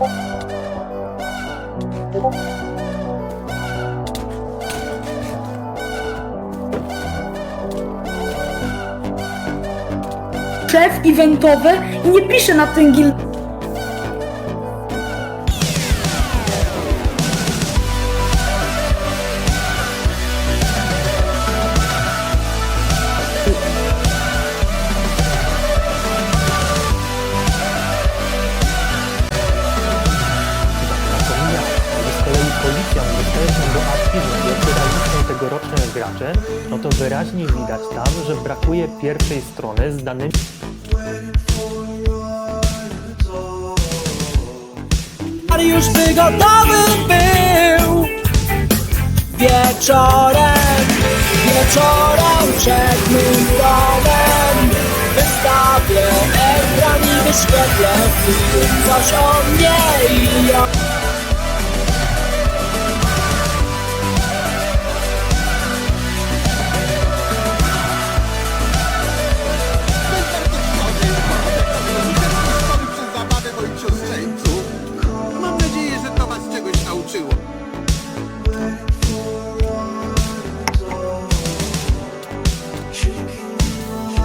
Szef eventowy i nie pisze na tym gil... że z kolei policja dostaje się do akcji, że realizują tegoroczne gracze, no to wyraźnie widać tam, że brakuje pierwszej strony z danymi już by gotowy był Wieczorem, wieczorem przed mym domem Wystawię ekran i wyświetlę film Coś o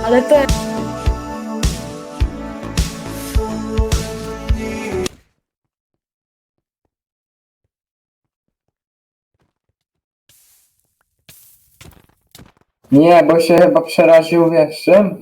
Ale to... Nie, bo się chyba przeraził, wiesz czym?